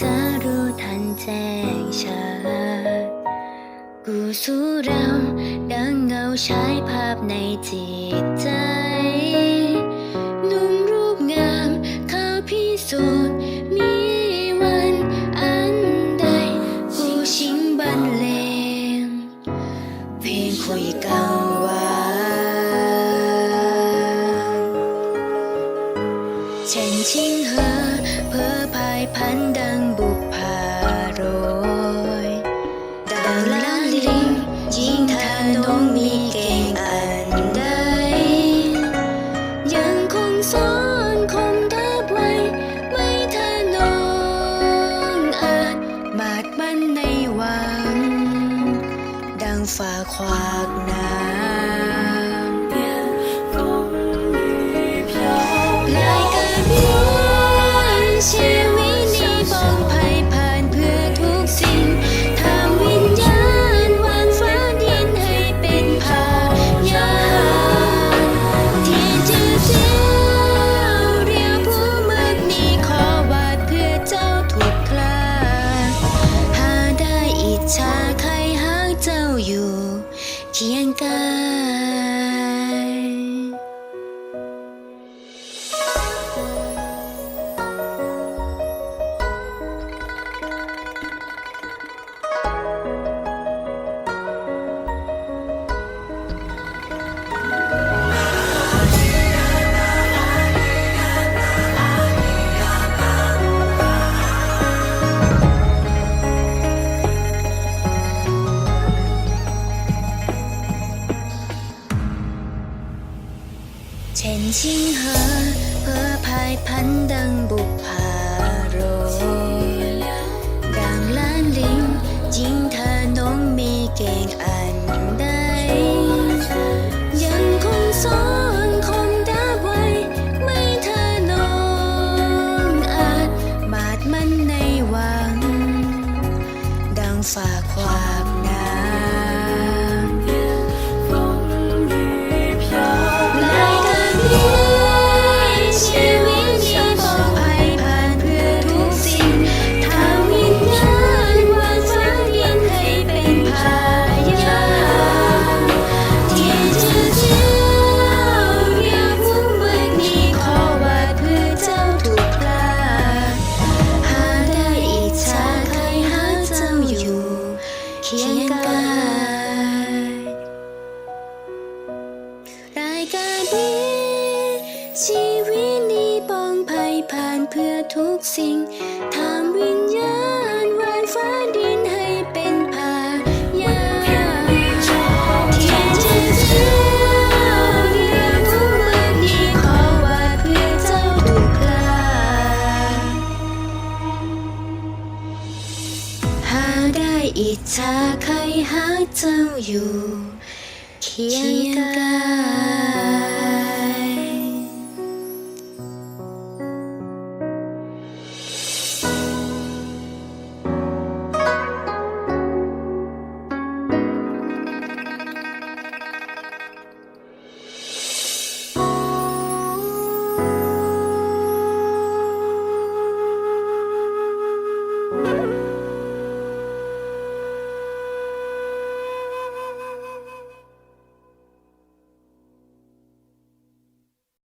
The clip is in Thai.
จะรู้ทันแจ้งชัดกูสู้เราดังเงาฉายภาพในจิตใจหนุ่มรูปงามเขาพิสูจน์มีวันอันใดกูชิงบรรเลงเพลงคุยกังวานเช่นชิงเหอ พันดังบุกพารอยดังล้านลิงยิ่งทาน้องมีเก่งอันใด ยังคงสอนคมทับไว้ ไม่ทะนงอาจบาดมันในวัง ดังฝ่าควากน้ำ ชิงเหอเพื่อพายพันดังบุพารอยดังล้านลิงยิ่งเธอน้องมีเก่งอันใด ยังคงสอนคงดาไว้ ไม่เธอน้องอาจบาดมันในวัง ดังฝากความ เคียงกายรายการนี้ชีวิตนี้ป้องภัยผ่านเพื่อทุกสิ่งทำวิญญาณ อิจฉาใครหาเจ้าอยู่ เคียงกาย